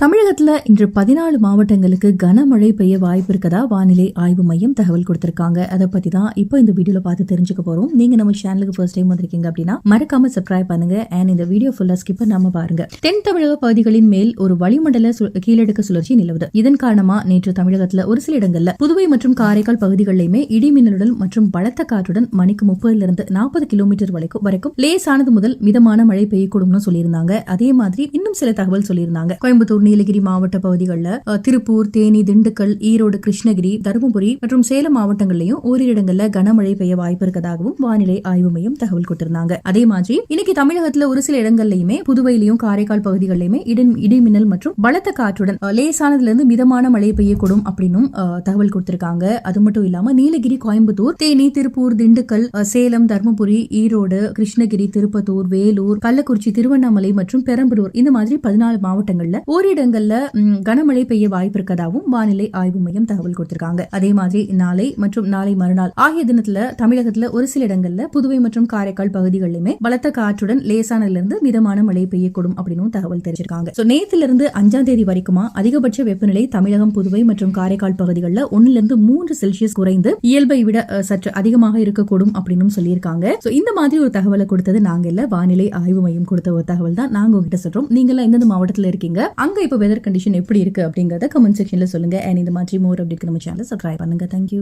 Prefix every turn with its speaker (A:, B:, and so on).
A: தமிழகத்தில் இன்று பதினாலு மாவட்டங்களுக்கு கனமழை பெய்ய வாய்ப்பு இருக்கதா வானிலை ஆய்வு மையம் தகவல் கொடுத்திருக்காங்க. அதை பற்றி தான் இப்போ இந்த வீடியோவில் பார்த்து தெரிஞ்சுக்க போகிறோம் நீங்கள் நம்ம சேனலுக்கு ஃபர்ஸ்ட் டைம் வந்திருக்கீங்க அப்படின்னா மறக்காம சப்ஸ்கிரைப் பண்ணுங்க. அண்ட் இந்த வீடியோ ஃபுல்லாக ஸ்கிப் நம்ம பாருங்க. தென் தமிழக பகுதிகளின் மேல் ஒரு வளிமண்டல சு- கீழடுக்கு சுழற்சி நிலவுது. இதன் காரணமா நேற்று தமிழகத்தில் ஒரு சில இடங்களில் புதுவை மற்றும் காரைக்கால் பகுதிகளிலுமே இடி மின்னலுடன் மற்றும் பலத்த காற்றுடன் மணிக்கு முப்பதுல இருந்து நாற்பது கிலோமீட்டர் வரைக்கும் வரைக்கும் லேசானது முதல் மிதமான மழை பெய்யக்கூடும்னு சொல்லியிருந்தாங்க. அதே மாதிரி இன்னும் சில தகவல் சொல்லியிருந்தாங்க. கோயம்புத்தூர் நீலகிரி மாவட்ட பகுதிகளில் திருப்பூர் தேனி திண்டுக்கல் ஈரோடு கிருஷ்ணகிரி தருமபுரி மற்றும் சேலம் மாவட்டங்கள்லயும் ஓரிரு இடங்கள்ல கனமழை பெய்ய வாய்ப்பு இருக்கதாகவும் வானிலை ஆய்வு மையம் தகவல் கொடுத்திருந்தாங்க. அதே மாதிரி இன்னைக்கு தமிழகத்துல ஒரு சில இடங்கள்லயுமே புதுவையிலையும் காரைக்கால் பகுதிகளிலுமே இடிமின்னல் மற்றும் பலத்த காற்றுடன் லேசானதுல இருந்து மிதமான மழை பெய்யக்கூடும் அப்படின்னும் அஹ், தகவல் கொடுத்திருக்காங்க. அது மட்டும் இல்லாம நீலகிரி கோயம்புத்தூர் தேனி திருப்பூர் திண்டுக்கல் சேலம் தருமபுரி ஈரோடு கிருஷ்ணகிரி திருப்பத்தூர் வேலூர் கள்ளக்குறிச்சி திருவண்ணாமலை மற்றும் பெரம்பலூர் இந்த மாதிரி பதினாலு மாவட்டங்கள்ல ஓரிடங்கள்ல இடங்கள்ல கனமழை பெய்ய வாய்ப்பு இருக்கதாகவும் வானிலை ஆய்வு மையம் தகவல் கொடுத்திருக்காங்க. அதே மாதிரி நாளை மற்றும் நாளை மறுநாள் ஆகிய தினத்துல தமிழகத்துல ஒரு சில இடங்கள்ல புதுவை மற்றும் காரைக்கால் பகுதிகளிலுமே பலத்த காற்றுடன் லேசானதுல இருந்து மிதமான மழை பெய்யக்கூடும் அப்படின்னு தகவல் தெரிவிச்சிருக்காங்க. நேத்துல இருந்து அஞ்சாம் தேதி வரைக்குமா அதிகபட்ச வெப்பநிலை தமிழகம் புதுவை மற்றும் காரைக்கால் பகுதிகளில் ஒன்னுல இருந்து மூன்று செல்சியஸ் குறைந்து இயல்பை விட சற்று அதிகமாக இருக்கக்கூடும் அப்படின்னு சொல்லியிருக்காங்க. இந்த மாதிரி ஒரு தகவலை கொடுத்தது நாங்க இல்ல. வானிலை ஆய்வு மையம் கொடுத்த ஒரு தகவல் தான் நாங்க உங்ககிட்ட சொல்றோம். நீங்க எல்லாம் எந்தெந்த மாவட்டத்துல இருக்கீங்க? அங்க இப்போ வெதர் கண்டிஷன் எப்படி இருக்கு அப்படிங்கறத கமெண்ட் செக்ஷனில் சொல்லுங்க. அண்ட் இந்த மாதிரி மோர் அப்படி நம்ம சேனல் சப்ஸ்கிரைப் பண்ணுங்கள் தேங்க்யூ